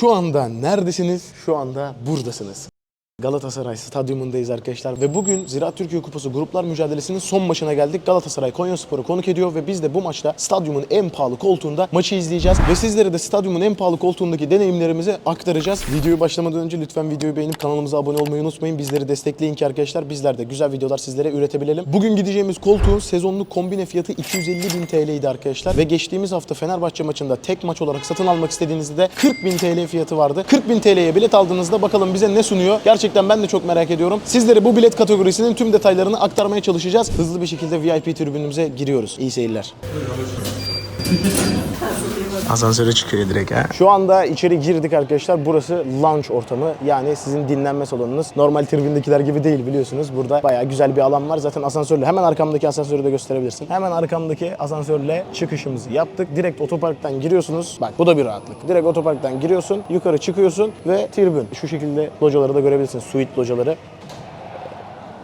Şu anda neredesiniz? Şu anda buradasınız. Galatasaray stadyumundayız arkadaşlar ve bugün Ziraat Türkiye Kupası gruplar mücadelesinin son maçına geldik. Galatasaray Konyaspor'u konuk ediyor ve biz de bu maçta stadyumun en pahalı koltuğunda maçı izleyeceğiz ve sizlere de stadyumun en pahalı koltuğundaki deneyimlerimizi aktaracağız. Videoyu başlamadan önce lütfen videoyu beğenip kanalımıza abone olmayı unutmayın. Bizleri destekleyin ki arkadaşlar bizler de güzel videolar sizlere üretebilelim. Bugün gideceğimiz koltuğun sezonluk kombine fiyatı 250 bin TL idi arkadaşlar ve geçtiğimiz hafta Fenerbahçe maçında tek maç olarak satın almak istediğinizde de 40 bin TL fiyatı vardı. 40 bin TL'ye bilet aldığınızda bakalım bize ne sunuyor? Gerçekten ben de çok merak ediyorum. Sizlere bu bilet kategorisinin tüm detaylarını aktarmaya çalışacağız. Hızlı bir şekilde VIP tribünümüze giriyoruz. İyi seyirler. Asansöre çıkıyor direkt ha. Şu anda içeri girdik arkadaşlar. Burası lounge ortamı. Yani sizin dinlenme salonunuz. Normal tribündekiler gibi değil biliyorsunuz. Burada bayağı güzel bir alan var. Zaten asansörle hemen arkamdaki asansörü de gösterebilirsin. Hemen arkamdaki asansörle çıkışımızı yaptık. Direkt otoparktan giriyorsunuz. Bak bu da bir rahatlık. Direkt otoparktan giriyorsun, yukarı çıkıyorsun ve tribün. Şu şekilde locaları da görebilirsin. Suite locaları.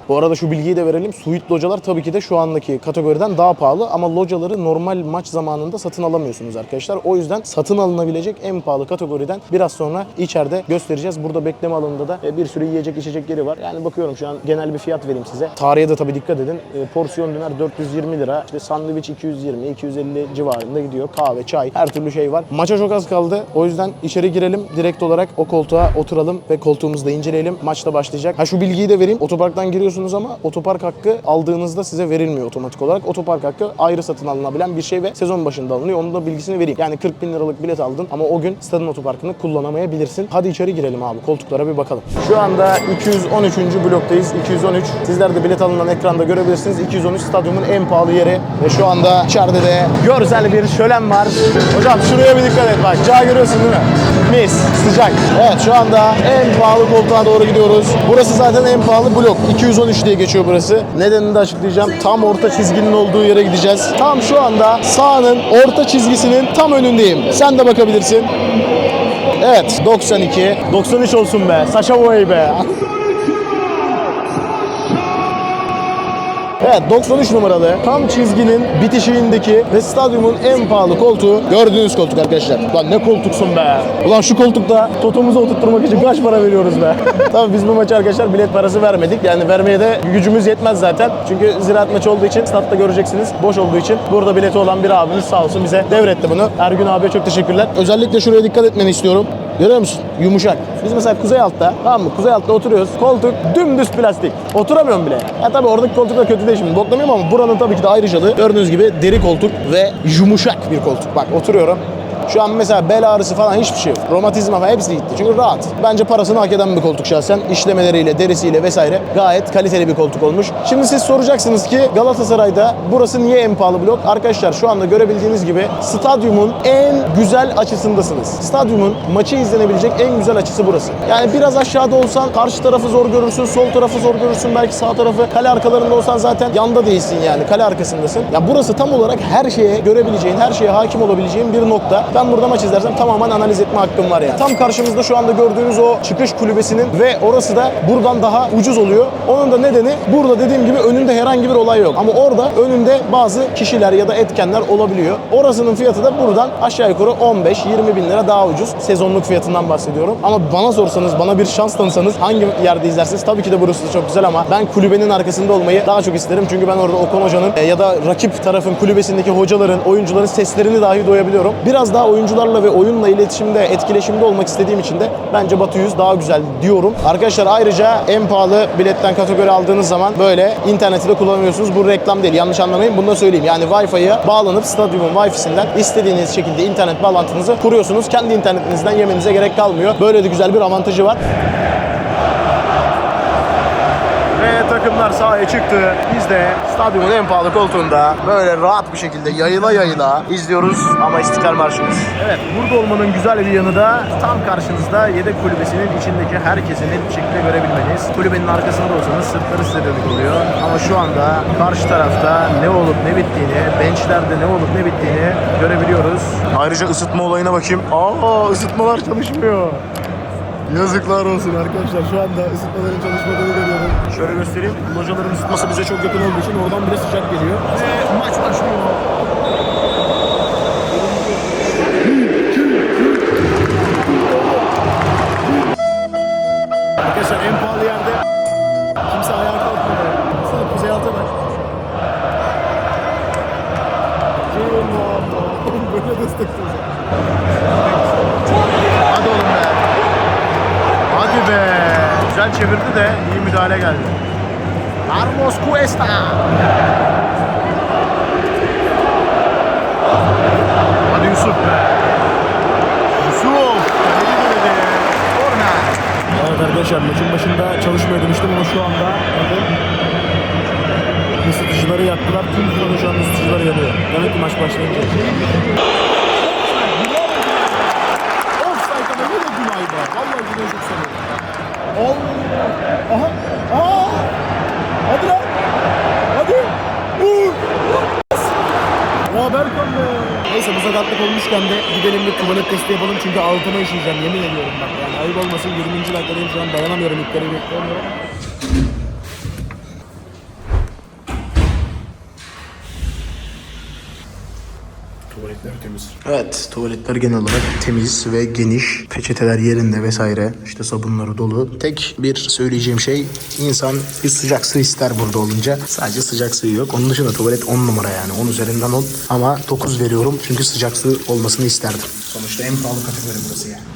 Bu arada şu bilgiyi de verelim. Suite localar tabii ki de şu andaki kategoriden daha pahalı ama locaları normal maç zamanında satın alamıyorsunuz arkadaşlar. O yüzden satın alınabilecek en pahalı kategoriden biraz sonra içeride göstereceğiz. Burada bekleme alanında da e, bir sürü yiyecek içecek yeri var. Yani bakıyorum şu an genel bir fiyat vereyim size. Tarihe de tabii dikkat edin. E, Porsiyon döner 420 lira. İşte sandviç 220, 250 civarında gidiyor. Kahve, çay, her türlü şey var. Maça çok az kaldı. O yüzden içeri girelim. Direkt olarak o koltuğa oturalım ve koltuğumuzu da inceleyelim. Maç da başlayacak. Ha şu bilgiyi de vereyim. Otoparktan giriyorsunuz ama otopark hakkı aldığınızda size verilmiyor otomatik olarak. Otopark hakkı ayrı satın alınabilen bir şey ve sezon başında alınıyor. Onun da bilgisini vereyim. Yani 40 bin liralık bilet aldın ama o gün stadın otoparkını kullanamayabilirsin. Hadi içeri girelim abi. Koltuklara bir bakalım. Şu anda 213. bloktayız. 213. Sizler de bilet alınan ekranda görebilirsiniz. 213 stadyumun en pahalı yeri. Ve şu anda içeride de görsel bir şölen var. Hocam şuraya bir dikkat et bak. Cağ görüyorsun değil mi? Mis. Sıcak. Evet şu anda en pahalı koltuğa doğru gidiyoruz. Burası zaten en pahalı blok. 213 diye geçiyor burası. Nedenini de açıklayacağım. Tam orta çizginin olduğu yere gideceğiz. Tam şu anda sahanın orta çizgisinin tam önündeyim. Sen de bakabilirsin. Evet 92. 93 olsun be. Saşa Boy be. Evet 93 numaralı tam çizginin bitişiğindeki ve stadyumun en pahalı koltuğu gördüğünüz koltuk arkadaşlar. Lan ne koltuksun be. Ulan şu koltukta totumuzu oturtturmak için kaç para veriyoruz be. Tabii biz bu maçı arkadaşlar bilet parası vermedik. Yani vermeye de gücümüz yetmez zaten. Çünkü ziraat maçı olduğu için statta göreceksiniz. Boş olduğu için burada bileti olan bir abimiz sağ olsun bize devretti bunu. Ergün abiye çok teşekkürler. Özellikle şuraya dikkat etmeni istiyorum. Görüyor musun? Yumuşak. Biz mesela kuzey altta, tamam mı? Kuzey altta oturuyoruz. Koltuk dümdüz plastik. Oturamıyorum bile. Ya tabii oradaki koltuk da kötü değil şimdi. Boklamıyorum ama buranın tabii ki de ayrıcalığı. Gördüğünüz gibi deri koltuk ve yumuşak bir koltuk. Bak oturuyorum. Şu an mesela bel ağrısı falan hiçbir şey yok. Romatizma falan hepsi gitti. Çünkü rahat. Bence parasını hak eden bir koltuk şahsen. İşlemeleriyle, derisiyle vesaire gayet kaliteli bir koltuk olmuş. Şimdi siz soracaksınız ki Galatasaray'da burası niye en pahalı blok? Arkadaşlar şu anda görebildiğiniz gibi stadyumun en güzel açısındasınız. Stadyumun maçı izlenebilecek en güzel açısı burası. Yani biraz aşağıda olsan karşı tarafı zor görürsün, sol tarafı zor görürsün, belki sağ tarafı. Kale arkalarında olsan zaten yanda değilsin yani. Kale arkasındasın. Ya burası tam olarak her şeye görebileceğin, her şeye hakim olabileceğin bir nokta. Ben burada maç izlersem tamamen analiz etme hakkım var yani. Tam karşımızda şu anda gördüğünüz o çıkış kulübesinin ve orası da buradan daha ucuz oluyor. Onun da nedeni burada dediğim gibi önünde herhangi bir olay yok. Ama orada önünde bazı kişiler ya da etkenler olabiliyor. Orasının fiyatı da buradan aşağı yukarı 15-20 bin lira daha ucuz. Sezonluk fiyatından bahsediyorum. Ama bana sorsanız, bana bir şans tanısanız hangi yerde izlersiniz? Tabii ki de burası da çok güzel ama ben kulübenin arkasında olmayı daha çok isterim. Çünkü ben orada Okan Hoca'nın e, ya da rakip tarafın kulübesindeki hocaların, oyuncuların seslerini dahi duyabiliyorum. Biraz daha oyuncularla ve oyunla iletişimde, etkileşimde olmak istediğim için de bence Batı 100 daha güzel diyorum. Arkadaşlar ayrıca en pahalı biletten kategori aldığınız zaman böyle interneti de kullanamıyorsunuz. Bu reklam değil. Yanlış anlamayın. Bunu da söyleyeyim. Yani Wi-Fi'ye bağlanıp stadyumun Wi-Fi'sinden istediğiniz şekilde internet bağlantınızı kuruyorsunuz. Kendi internetinizden yemenize gerek kalmıyor. Böyle de güzel bir avantajı var. Sahaya çıktı. Biz de stadyumun en pahalı koltuğunda böyle rahat bir şekilde yayıla yayıla izliyoruz ama İstiklal Marşımız. Evet burada olmanın güzel bir yanı da tam karşınızda yedek kulübesinin içindeki herkesi net bir şekilde görebilmeniz. Kulübenin arkasında olsanız sırtları size dönük oluyor. Ama şu anda karşı tarafta ne olup ne bittiğini, benchlerde ne olup ne bittiğini görebiliyoruz. Ayrıca ısıtma olayına bakayım. Aa ısıtmalar çalışmıyor. Yazıklar olsun arkadaşlar. Şu anda ısıtmaların çalışmadığını görüyorum. Şöyle göstereyim. Locaların ısıtması bize çok yakın olduğu için oradan bile sıcak geliyor. Ee, maç başlıyor. Arkadaşlar en pahalı yerde kimse ayağa kalkmadı. Sana kuzey alta bak. Böyle destek. Güzel çevirdi de iyi müdahale geldi. Carlos Cuesta. Hadi Yusuf be. Yusuf. Evet arkadaşlar maçın başında çalışmaya demiştim ama şu anda ısıtıcıları yaktılar. Tüm sırada şu an ısıtıcıları yanıyor. Demek ki maç başlayınca. Günay be. Vallahi çok seviyorum. Allah. Aha. Aa. Hadi lan. Hadi. Vur. Ya Berkan be. Neyse bu sakatlık olmuşken de gidelim bir tuvalet testi yapalım çünkü altıma işeyeceğim yemin ediyorum bak. Yani ayıp olmasın 20. dakikadayım şu an dayanamıyorum ilk kere. Tuvaletler temiz. Evet, tuvaletler genel olarak temiz ve geniş. Peçeteler yerinde vesaire. İşte sabunları dolu. Tek bir söyleyeceğim şey insan bir sıcak su ister burada olunca. Sadece sıcak suyu yok. Onun dışında tuvalet 10 numara yani. 10 üzerinden 10. Ama 9 veriyorum çünkü sıcak su olmasını isterdim. Sonuçta en pahalı kategori burası yani.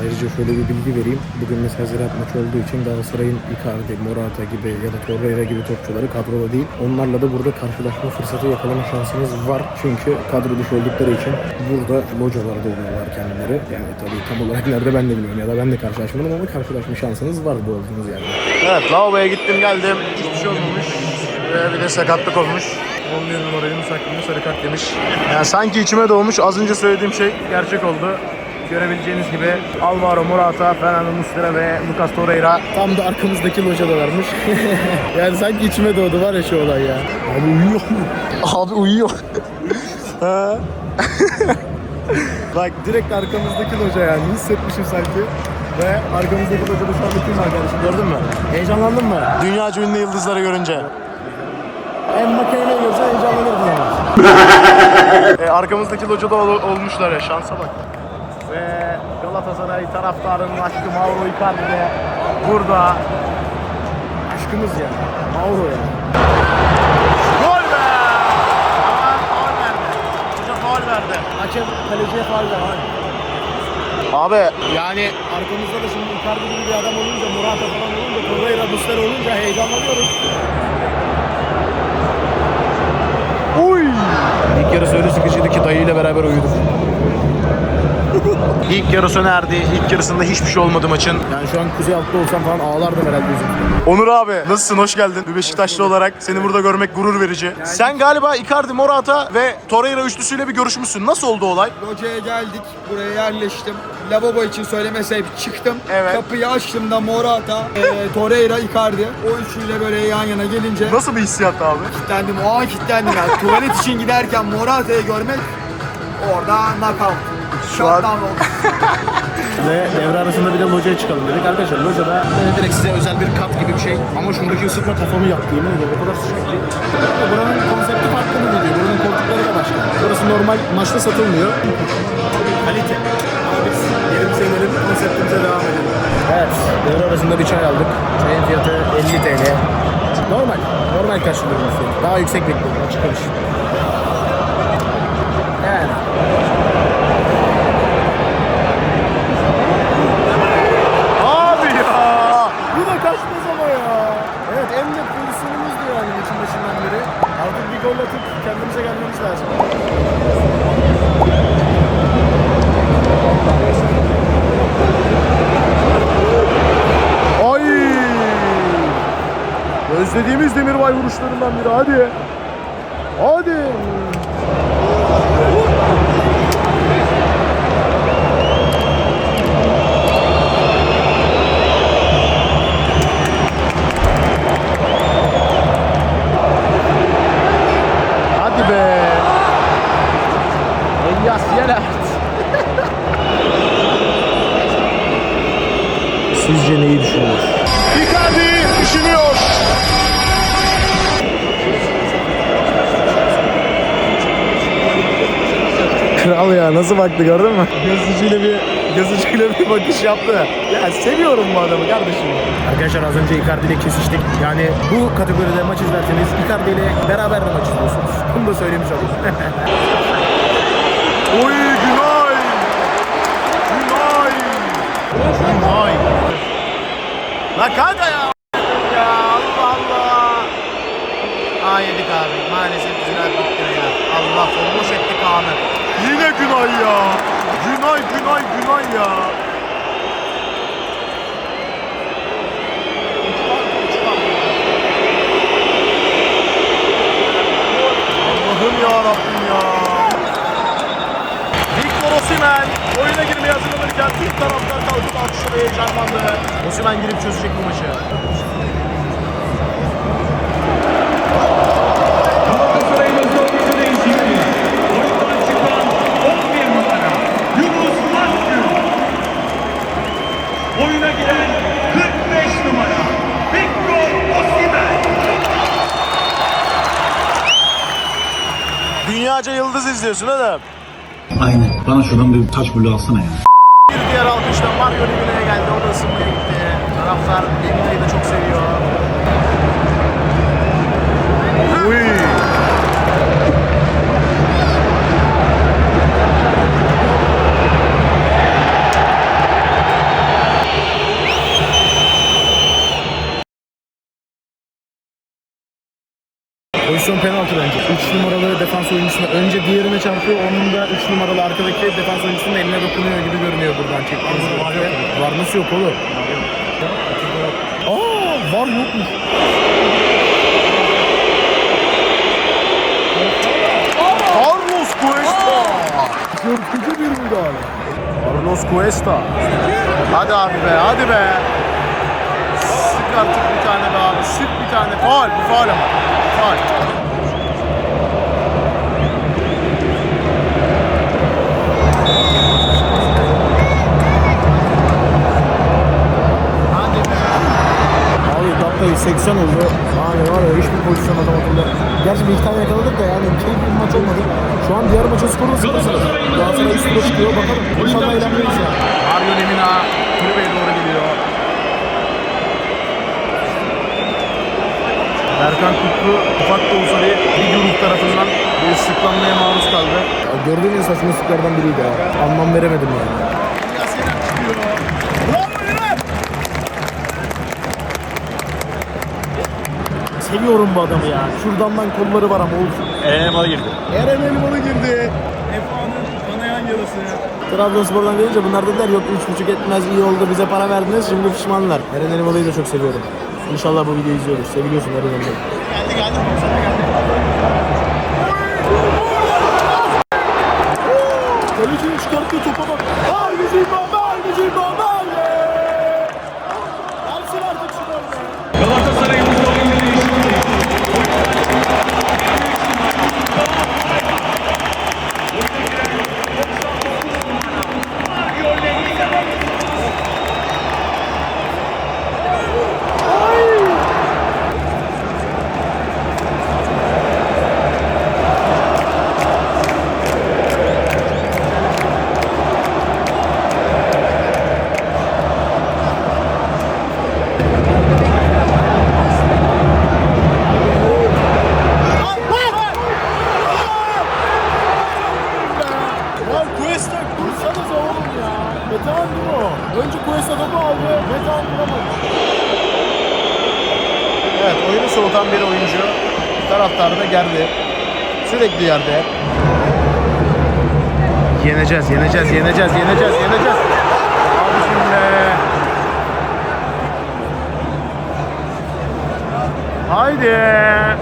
Ayrıca şöyle bir bilgi vereyim. Bugün mesela Ziraat maçı olduğu için Galatasaray'ın Icardi, Morata gibi ya da Torreira gibi topçuları kadroda değil. Onlarla da burada karşılaşma fırsatı yakalama şansınız var. Çünkü kadro dışı oldukları için burada localarda oluyorlar kendileri. Yani tabii tam olarak nerede ben de bilmiyorum ya da ben de karşılaşmadım ama karşılaşma şansınız var bu olduğunuz yerde. Evet lavaboya gittim geldim. Hiçbir şey olmamış. Ve bir de sakatlık olmuş. 11 numara Yunus hakkında sarı kart yemiş. Yani sanki içime doğmuş. Az önce söylediğim şey gerçek oldu. Görebileceğiniz gibi Alvaro Morata, Fernando Muslera ve Lucas Torreira Tam da arkamızdaki lojadalarmış. yani sanki içime doğdu var ya şu olay ya. Abi uyuyor mu? Abi uyuyor. Bak direkt arkamızdaki loja yani hissetmişim sanki. Ve arkamızdaki lojada şu anda kim var kardeşim gördün mü? Heyecanlandın mı? Dünyaca ünlü yıldızları görünce. En makineyi görsen heyecanlanırdın ama. E, arkamızdaki locada ol- olmuşlar ya şansa bak. Galatasaray taraftarının aşkı Mauro Icardi de burada. Aşkımız ya. Mauro ya. Gol be! Aman faul verdi. Hoca faul verdi. Hakem kaleciye faal ver. Abi Yani arkamızda da şimdi Icardi gibi bir adam olunca, Morata falan olunca, Torreira, Muslera olunca heyecanlanıyoruz. Uy! İlk yarısı öyle sıkıcıydı ki dayıyla beraber uyuduk. İlk yarı sona erdi. İlk yarısında hiçbir şey olmadı maçın. Yani şu an Kuzey Altta olsam falan ağlardım herhalde yüzümden. Onur abi nasılsın? Hoş geldin. Bir Beşiktaşlı olarak seni burada görmek gurur verici. Sen galiba Icardi, Morata ve Torreira üçlüsüyle bir görüşmüşsün. Nasıl oldu olay? Locaya geldik, buraya yerleştim. Lavabo için söyleme sebebi çıktım. Evet. Kapıyı açtım da Morata, e, Torreira, Icardi. O üçüyle böyle yan yana gelince Nasıl bir hissiyat abi? kilitlendim. O an kilitlendim yani. Tuvalet için giderken Morata'yı görmek orada knockout. Şu an-. Ve devre arasında bir de locaya çıkalım dedik. Arkadaşlar locada böyle direkt size özel bir kat gibi bir şey. Ama şuradaki ısıtma kafamı yaktı yemin ediyorum. O kadar sıcak ki. Buranın konsepti farklı mı diyor? Buranın koltukları da başka. Burası normal maçta satılmıyor. Kalite. Ama biz yerimize gelip konseptimize devam edelim. Evet. Devre arasında bir çay aldık. Çayın fiyatı 50 TL. Normal. Normal karşılıyoruz. Daha yüksek bekliyorum. Açık konuş. Özlediğimiz Demirbay vuruşlarından biri. Hadi. Hadi. Hadi be. Elias Yelert. Sizce neyi düşünüyor? Kral ya nasıl baktı gördün mü? Gözücüyle bir gözücüyle bir bakış yaptı. Ya seviyorum bu adamı kardeşim. Arkadaşlar az önce Icardi ile kesiştik. Yani bu kategoride maç izlerseniz Icardi ile beraber de maç izliyorsunuz. Bunu da söylemiş olayım. Oy Günay! Günay! Günay! La kanka ya. Ya Allah Allah. Aa yedik abi. Maalesef Ziraat bitti ya. Allah olmuş etti Kaan'ı. Yine Günay ya. Günay, Günay, Günay ya. Allah'ım ya Rabbim ya. Victor Osimhen oyuna girmeye hazırlanırken ilk taraftan kalkıp alkışla heyecanlandı. Osimhen girip çözecek bu maçı. Dünyaca yıldız izliyorsun adam. Aynen. Bana şuradan bir taş bulu alsana ya. Bir diğer alkışla Mario Lemina'ya geldi. O da ısınmaya gitti. Taraftar Lemina'yı da çok seviyor. Uy. Pozisyon penaltı bence. 3 numaralı defans oyuncusuna önce diğerine çarpıyor. Onun da 3 numaralı arkadaki defans oyuncusunun eline dokunuyor gibi görünüyor buradan çektiğimiz var, nasıl yok oğlum? Aa var yokmuş. Carlos Cuesta. Korkutucu bir müdahale. Carlos Cuesta. Hadi abi be, hadi be. Sık artık bir tane be abi. Sık bir tane. Faal, bu faal ama. Faal. Dakika 80 oldu. Abi var ya hiçbir pozisyon adam akıllı. Gerçi bir iki tane yakaladık da yani keyifli bir maç olmadı. Şu an diğer maçın skoru 0-0. Galatasaray üstüne çıkıyor bakalım. İnşallah eğlenmeyiz ya. Mario Lemina kulübeye doğru gidiyor. Erkan Kutlu ufak da olsa bir bir grup tarafından bir sıklanmaya maruz kaldı. ya gördüğüm en saçma sıklardan biriydi ya. Anlam veremedim yani. Seviyorum bu adamı ya. Şuradandan kolları var ama olsun. Eee girdi. Eren Elmalı girdi. Efa'nın kanayan yarası. Trabzonspor'dan gelince bunlar dediler yok 3.5 etmez iyi oldu bize para verdiniz şimdi pişmanlar. Eren Elmalı'yı da çok seviyorum. İnşallah bu videoyu izliyoruz. Seviliyorsun Eren Elmalı. Geldi geldi. Kaleciyi çıkarttığı topa bak. Harbi Zimbabwe, Da gerdi. Sürekli yerde. Yeneceğiz, yeneceğiz, yeneceğiz, yeneceğiz, yeneceğiz. Abicim be. Haydi.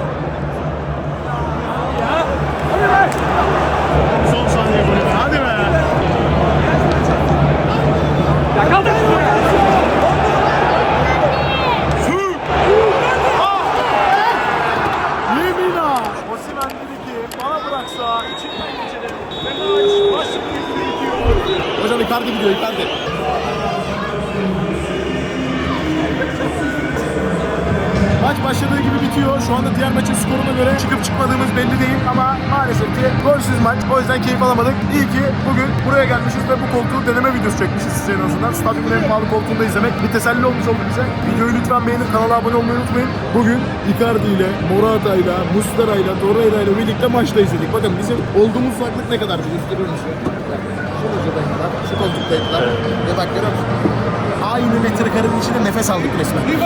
Maalesef ki golsüz maç. O yüzden keyif alamadık. İyi ki bugün buraya gelmişiz ve bu koltuğu deneme videosu çekmişiz size en azından. Stadyumun en pahalı koltuğunu da izlemek bir teselli olmuş oldu bize. Videoyu lütfen beğenip kanala abone olmayı unutmayın. Bugün Icardi ile, Morata ile, Muslera ile, Torreira ile birlikte maçta izledik. Bakın bizim olduğumuz uzaklık ne kadar bir gösteriyor musun? Şu hocadaydılar, şu koltuktaydılar. Ve bak görüyor musun? aynı metrekarenin içinde nefes aldık resmen. Bir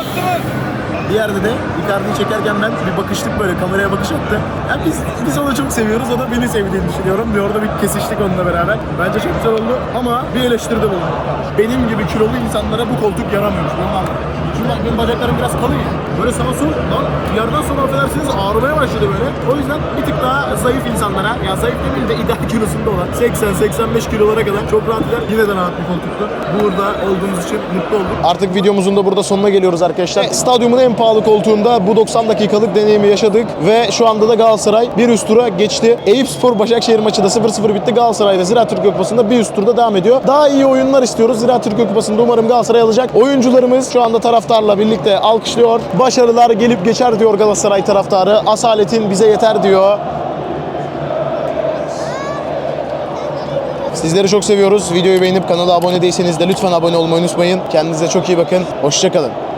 yerde de Icardi'yi çekerken ben bir bakıştık böyle kameraya bakış attı. Yani biz, biz onu çok seviyoruz. O da beni sevdiğini düşünüyorum. Bir orada bir kesiştik onunla beraber. Bence çok güzel oldu ama bir eleştiride bulundum. Benim gibi kilolu insanlara bu koltuk yaramıyormuş. Anladım. Çünkü bak benim bacaklarım biraz kalın ya. Böyle sağa sol lan bir yerden sonra affedersiniz ağrımaya başladı böyle. O yüzden bir tık daha zayıf insanlara ya zayıf demeyeyim de ideal kilosunda olan 80-85 kilolara kadar çok rahat eder. Yine de rahat bir koltuktu. Burada olduğumuz için mutlu olduk. Artık videomuzun da burada sonuna geliyoruz arkadaşlar. Stadyumun en pahalı koltuğunda bu 90 dakikalık deneyimi yaşadık ve şu anda da Galatasaray bir üst tura geçti. Eyüpspor Başakşehir maçı da 0-0 bitti. Galatasaray da Ziraat Türkiye Kupası'nda bir üst turda devam ediyor. Daha iyi oyunlar istiyoruz. Ziraat Türkiye Kupası'nda umarım Galatasaray alacak. Oyuncularımız şu anda taraftarla birlikte alkışlıyor. Başarılar gelip geçer diyor Galatasaray taraftarı. Asaletin bize yeter diyor. Sizleri çok seviyoruz. Videoyu beğenip kanala abone değilseniz de lütfen abone olmayı unutmayın. Kendinize çok iyi bakın. Hoşçakalın.